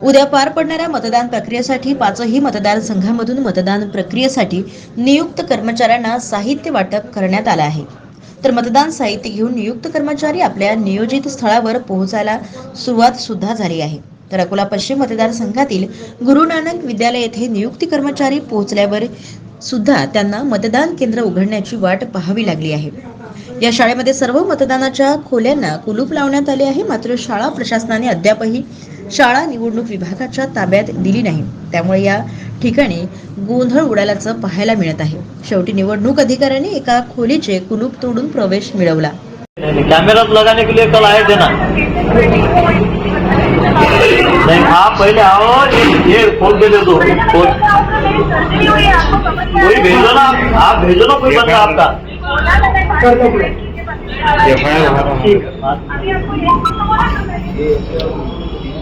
उद्या पार पडणाऱ्या मतदान प्रक्रियेसाठी पाचही मतदारसंघामधून मतदान प्रक्रियेसाठी नियुक्त कर्मचाऱ्यांना साहित्य वाटप करण्यात आलं आहे. तर मतदान साहित्य घेऊन नियुक्त कर्मचारी आपल्या नियोजित स्थळावर पोहोचायला सुरुवात सुद्धा झाली आहे. तर अकोला पश्चिम मतदारसंघातील गुरु नानक विद्यालय येथे नियुक्ती कर्मचारी पोहोचल्यावर सुद्धा त्यांना मतदान केंद्र उघडण्याची वाट पाहावी लागली आहे. या शाळेमध्ये सर्व मतदानाच्या खोल्यांना कुलूप लावण्यात आले आहे. मात्र शाळा प्रशासनाने अद्यापही शाळा निवडणूक विभागाच्या ताब्यात दिली नाही. त्यामुळे या ठिकाणी गोंधळ उडाल्याचं पाहायला मिळत आहे. शेवटी निवडणूक अधिकाऱ्यांनी एका खोलीचे कुलूप तोडून प्रवेश मिळवला. कैमरा लगाने के लिए कल आए थे ना? नहीं आप पहले आओ ये के दे दो। खोल। कोई भेजो ना आप भेजो ना कोई बंदा आपका।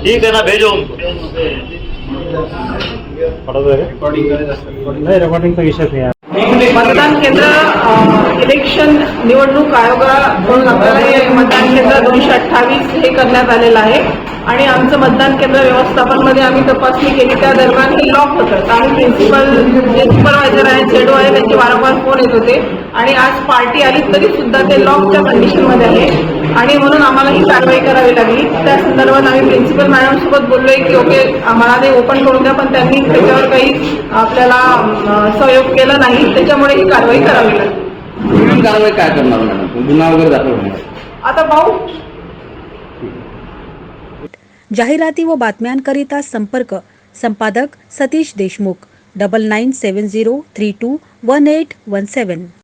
ठीक है ना भेजो उनको. नाही रेकॉर्डिंगचा विषयच नाही मतदान केंद्र इलेक्शन निवडणूक आयोगाकडून आपल्याला हे मतदान केंद्र दोनशे अठ्ठावीस हे करण्यात आलेलं आहे. आणि आमचं मतदान केंद्र व्यवस्थापनमध्ये आम्ही तपासणी केली. त्या दरम्यान हे लॉक होतं. आम्ही प्रिन्सिपल जे सुपरवायझर आहेत झेडो आहे त्यांचे वारंवार फोन येत होते. आणि आज पार्टी आली तरी सुद्धा ते लॉकच्या कंडिशनमध्ये आहे. आणि म्हणून आम्हाला ही कारवाई करावी लागली. त्या संदर्भात आम्ही प्रिन्सिपल मॅडम सोबत बोललोय की ओके आम्हाला ते ओपन करून द्या पण त्यांनी त्याच्यावर काही आपल्याला सहयोग केला नाही. त्याच्यामुळे ही कारवाई करावी लागली. कारवाई काय करणार मॅडम? गुन्हा वगैरे दाखल आता पाहू. जाहिराती व बातम्यांकरिता संपर्क संपादक Satish Deshmukh double nine seven zero three two one eight one seven